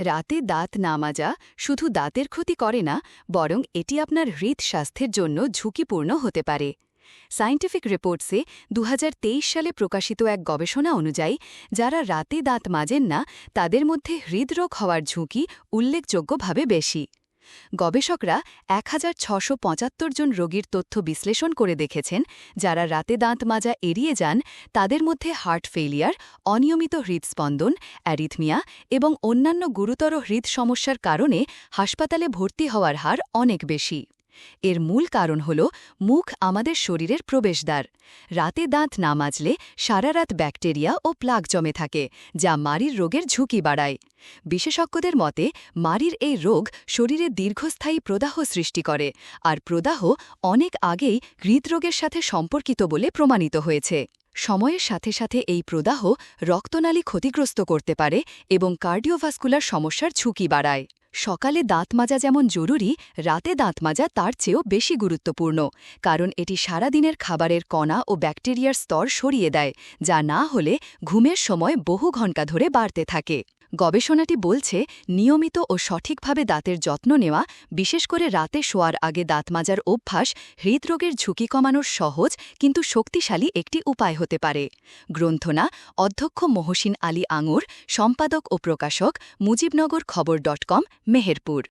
রাতে দাঁত না মাজা শুধু দাঁতের ক্ষতি করে না, বরং এটি আপনার হৃদ স্বাস্থ্যের জন্য ঝুঁকিপূর্ণ হতে পারে। সায়েন্টিফিক রিপোর্টসে দু হাজার তেইশ সালে প্রকাশিত এক গবেষণা অনুযায়ী, যারা রাতে দাঁত মাজেন না, তাদের মধ্যে হৃদরোগ হওয়ার ঝুঁকি উল্লেখযোগ্যভাবে বেশি। গবেষকরা এক জন রোগীর তথ্য বিশ্লেষণ করে দেখেছেন, যারা রাতে দাঁত মাজা এড়িয়ে যান, তাদের মধ্যে হার্ট ফেলিয়ার অনিয়মিত হৃদস্পন্দন, অ্যারিথমিয়া এবং অন্যান্য গুরুতর হৃদ সমস্যার কারণে হাসপাতালে ভর্তি হওয়ার হার অনেক বেশি। এর মূল কারণ হল মুখ আমাদের শরীরের প্রবেশদ্বার। রাতে দাঁত না মাজলে সারা রাত ব্যাকটেরিয়া ও প্লাগ জমে থাকে, যা মারির রোগের ঝুঁকি বাড়ায়। বিশেষজ্ঞদের মতে মারির এই রোগ শরীরে দীর্ঘস্থায়ী প্রদাহ সৃষ্টি করে, আর প্রদাহ অনেক আগেই হৃদরোগের সাথে সম্পর্কিত বলে প্রমাণিত হয়েছে। সময়ের সাথে সাথে এই প্রদাহ রক্তনালী ক্ষতিগ্রস্ত করতে পারে এবং কার্ডিওভাস্কুলার সমস্যার ঝুঁকি বাড়ায়। সকালে দাঁত মাজা যেমন জরুরি, রাতে দাঁত মাজা তার চেয়েও বেশি গুরুত্বপূর্ণ, কারণ এটি সারাদিনের খাবারের কণা ও ব্যাকটেরিয়ার স্তর সরিয়ে দেয়, যা না হলে ঘুমের সময় বহু ঘণ্টা ধরে বাড়তে থাকে। গবেষণাটি বলছে, নিয়মিত ও সঠিকভাবে দাঁতের যত্ন নেওয়া, বিশেষ করে রাতে শোয়ার আগে দাঁত মাজার অভ্যাস, হৃদরোগের ঝুঁকি কমানোর সহজ কিন্তু শক্তিশালী একটি উপায় হতে পারে। গ্রন্থনা, অধ্যক্ষ মহসিন আলী আঙুর, সম্পাদক ও প্রকাশক, মুজিবনগর খবর ডট কম, মেহেরপুর।